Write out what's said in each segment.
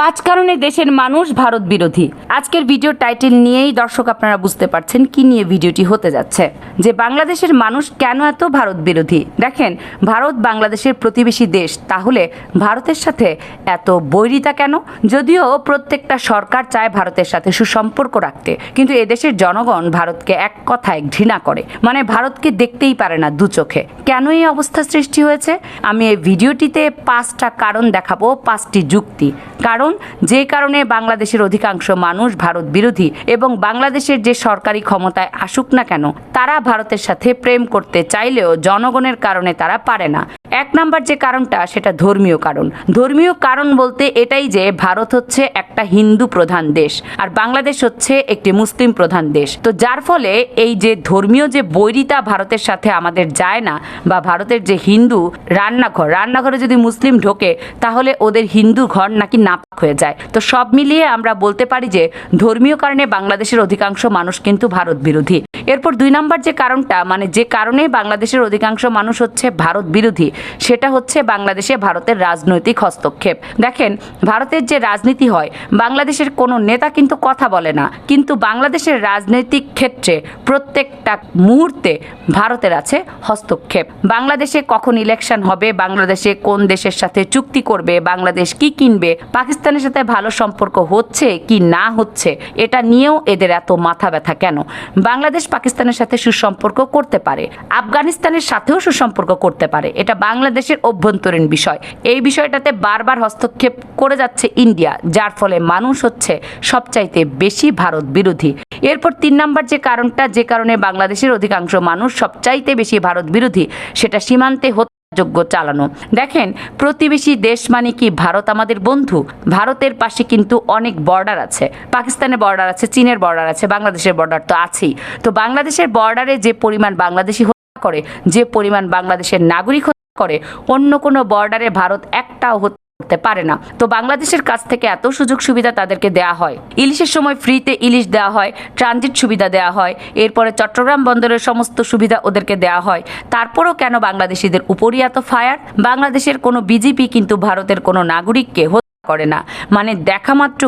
পাঁচ কারণে দেশের মানুষ ভারত বিরোধী। আজকের ভিডিও টাইটেল নিয়েই দর্শক আপনারা বুঝতে পারছেন কি নিয়ে ভিডিওটি হতে যাচ্ছে। যে বাংলাদেশের মানুষ কেন এত ভারত বিরোধী? দেখেন, ভারত বাংলাদেশের প্রতিবেশী দেশ, তাহলে ভারতের সাথে এত বৈরিতা কেন? যদিও প্রত্যেকটা সরকার চায় ভারতের সাথে সুসম্পর্ক রাখতে, কিন্তু এদেশের জনগণ ভারতকে এক কথায় ঘৃণা করে। মানে ভারতকে দেখতেই পারে না দু চোখে। কেন এই অবস্থা সৃষ্টি হয়েছে? আমি এই ভিডিওটিতে পাঁচটা কারণ দেখাবো, পাঁচটি যুক্তি। কারণ যে কারণে বাংলাদেশের অধিকাংশ মানুষ ভারত বিরোধী এবং বাংলাদেশের যে সরকারি ক্ষমতায় আসুক না কেন তারা ভারতের সাথে প্রেম করতে চাইলেও জনগণের কারণে তারা পারে না। এক নাম্বার যে কারণটা, সেটা ধর্মীয় কারণ। ধর্মীয় কারণ বলতে এটাই যে ভারত হচ্ছে একটা হিন্দু প্রধান দেশ আর বাংলাদেশ হচ্ছে একটি মুসলিম প্রধান দেশ। তো যার ফলে এই যে ধর্মীয় যে বৈরিতা ভারতের সাথে আমাদের যায় না বা ভারতের যে হিন্দু রান্নাঘর, রান্নাঘরে যদি মুসলিম ঢোকে, তাহলে ওদের হিন্দু ঘর নাকি নাপাক হয়ে যায়। তো সব মিলিয়ে আমরা বলতে পারি যে ধর্মীয় কারণে বাংলাদেশের অধিকাংশ মানুষ কিন্তু ভারত বিরোধী। এরপর দুই নম্বর যে কারণটা মানে যে কারণে বাংলাদেশের অধিকাংশ মানুষ হচ্ছে ভারত বিরোধী, সেটা হচ্ছে বাংলাদেশে ভারতের রাজনৈতিক হস্তক্ষেপ। দেখেন, ভারতের যে রাজনীতি হয়, বাংলাদেশের কোনো নেতা কিন্তু কথা বলে না। কিন্তু বাংলাদেশের রাজনৈতিক ক্ষেত্রে প্রত্যেকটা মুহূর্তে ভারতের আছে হস্তক্ষেপ। বাংলাদেশে কখন ইলেকশন হবে, বাংলাদেশে কোন দেশের সাথে চুক্তি করবে, বাংলাদেশ কি কিনবে, পাকিস্তানের সাথে ভালো সম্পর্ক হচ্ছে কি না হচ্ছে, এটা নিয়েও এদের এত মাথা ব্যথা কেন? বাংলাদেশ পাকিস্তানের সাথে সুসম্পর্ক করতে পারে। আফগানিস্তানের সাথেও সুসম্পর্ক করতে পারে। এটা বাংলাদেশের অভ্যন্তরীণ বিষয়। এই বিষয়টাতে বারবার হস্তক্ষেপ করে যাচ্ছে ইন্ডিয়া, যার ফলে মানুষ হচ্ছে সবচাইতে বেশি ভারত বিরোধী। এরপর তিন নাম্বার যে কারণটা, যে কারণে বাংলাদেশের অধিকাংশ মানুষ সবচাইতে বেশি ভারত বিরোধী, সেটা সীমান্তে হত্যাযোগ্য চালানো। দেখেন, প্রতিবেশী দেশ মানে কি? ভারত আমাদের বন্ধু। ভারতের পাশে কিন্তু অনেক বর্ডার আছে। পাকিস্তানের বর্ডার আছে, চীনের বর্ডার আছে, বাংলাদেশের বর্ডার তো আছেই। তো বাংলাদেশের বর্ডারে যে পরিমাণ বাংলাদেশি হত্যা করে, যে পরিমাণ বাংলাদেশের নাগরিক হত্যা করে, অন্য কোনো বর্ডারে ভারত একটাও হত্যা করতে পারে না। তো বাংলাদেশের কাছ থেকে এত সুযোগ সুবিধা তাদেরকে দেওয়া হয়। ইলিশের সময় ফ্রিতে ইলিশ দেওয়া হয়, ট্রানজিট সুবিধা দেওয়া হয়, এরপরে চট্টগ্রাম বন্দরের সমস্ত সুবিধা ওদেরকে দেওয়া হয়। তারপরও কেন বাংলাদেশিদের উপরই এত ফায়ার? বাংলাদেশের কোনো বিজেপি কিন্তু ভারতের কোনো নাগরিককে হত্যা করে না। মানে দেখা মাত্র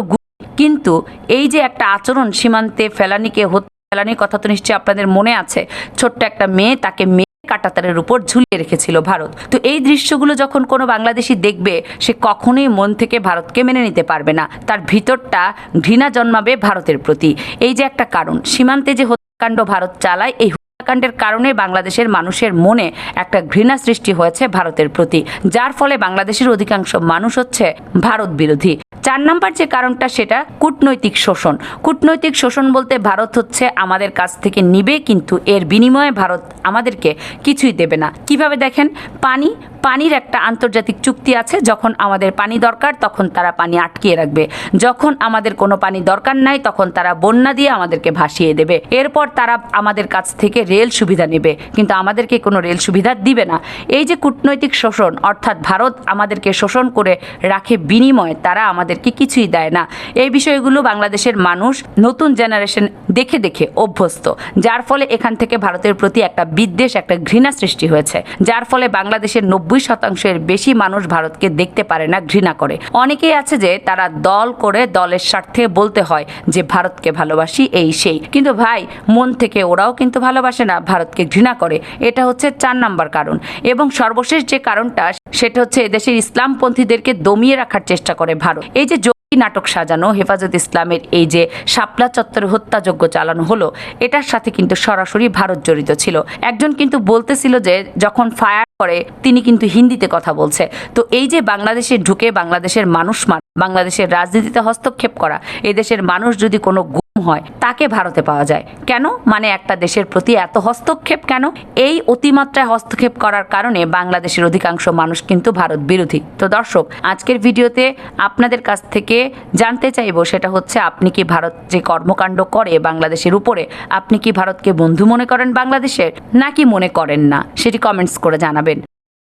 কিন্তু এই যে একটা আচরণ সীমান্তে ফেলানিকে হত্যা ফেলানির কথা তো নিশ্চয়ই আপনাদের মনে আছে। ছোট্ট একটা মেয়ে তাকে কাটাতারের উপর ঝুলিয়ে রেখেছিল ভারত। তো এই দৃশ্যগুলো যখন কোনো বাংলাদেশি দেখবে, সে কখনোই মন থেকে ভারতকে মেনে নিতে পারবে না। তার ভিতরটা ঘৃণা জন্মাবে ভারতের প্রতি। এই যে একটা কারণ, সীমান্তে যে হত্যাকাণ্ড ভারত চালায়, এই হত্যাকাণ্ডের কারণে বাংলাদেশের মানুষের মনে একটা ঘৃণা সৃষ্টি হয়েছে ভারতের প্রতি। যার ফলে বাংলাদেশের অধিকাংশ মানুষ হচ্ছে ভারত বিরোধী। চার নাম্বার যে কারণটা সেটা কূটনৈতিক শোষণ। কূটনৈতিক শোষণ বলতে ভারত হচ্ছে আমাদের কাছ থেকে নিবে কিন্তু এর বিনিময়ে ভারত আমাদেরকে কিছুই দেবে না। কীভাবে দেখেন? পানি, পানির একটা আন্তর্জাতিক চুক্তি আছে, যখন আমাদের পানি দরকার তখন তারা পানি আটকিয়ে রাখবে। যখন আমাদের কোনো পানি দরকার নাই তখন তারা বন্যা দিয়ে আমাদেরকে ভাসিয়ে দেবে। এরপর তারা আমাদের কাছ থেকে রেল সুবিধা নেবে। কিন্তু আমাদেরকে কোনো রেল সুবিধা দিবে না। এই যে কূটনৈতিক শোষণ, অর্থাৎ ভারত আমাদেরকে শোষণ করে রাখে বিনিময়ে তারা আমাদেরকে কিছুই দেয় না। এই বিষয়গুলো বাংলাদেশের মানুষ নতুন জেনারেশন দেখে দেখে অভ্যস্ত, যার ফলে এখান থেকে ভারতের প্রতি একটা বিদ্বেষ, একটা ঘৃণা সৃষ্টি হয়েছে। যার ফলে বাংলাদেশের নব্বই শতাংশের বেশি মানুষ ভারতকে দেখতে পারে না, ঘৃণা করে। অনেকেই আছে যে তারা দল করে দলের স্বার্থে বলতে হয় যে, ভারতকে ভালোবাসি, এই সেই। কিন্তু ভাই, মন থেকে ওরাও কিন্তু ভালোবাসে না, ভারতকে ঘৃণা করে। এটা হচ্ছে চার নাম্বার কারণ। এবং সর্বশেষ যে কারণটা সেটা হচ্ছে এদেশের ইসলামপন্থীদেরকে দমিয়ে রাখার চেষ্টা করে ভারত। এই যে নাটক সাজানো, হেফাজত ইসলামের এই যে শাপলা চত্বরে হত্যাযজ্ঞ চালানো হলো, এটার সাথে কিন্তু সরাসরি ভারত জড়িত ছিল। একজন কিন্তু বলতেছিল যে, যখন ফায়ার করে, তিনি কিন্তু হিন্দিতে কথা বলছে। তো এই যে বাংলাদেশে ঢুকে বাংলাদেশের মানুষ মার বাংলাদেশের রাজনীতিতে হস্তক্ষেপ করা। এই দেশের মানুষ যদি কোনো গুম হয়, তাকে ভারতে পাওয়া যায়। কেন? মানে একটা দেশের প্রতি এত হস্তক্ষেপ কেন? এই অতিমাত্রায় হস্তক্ষেপ করার কারণে বাংলাদেশের অধিকাংশ মানুষ কিন্তু ভারত বিরোধী। তো দর্শক, আজকের ভিডিওতে আপনাদের কাছ থেকে জানতে চাইব সেটা হচ্ছে, আপনি কি ভারত যে কর্মকাণ্ড করে বাংলাদেশের উপরে, আপনি কি ভারতকে বন্ধু মনে করেন বাংলাদেশের, নাকি মনে করেন না? সেটি কমেন্টস করে জানাবেন।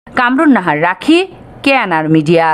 কামরুন নাহার, রাখি, কে আনার মিডিয়া।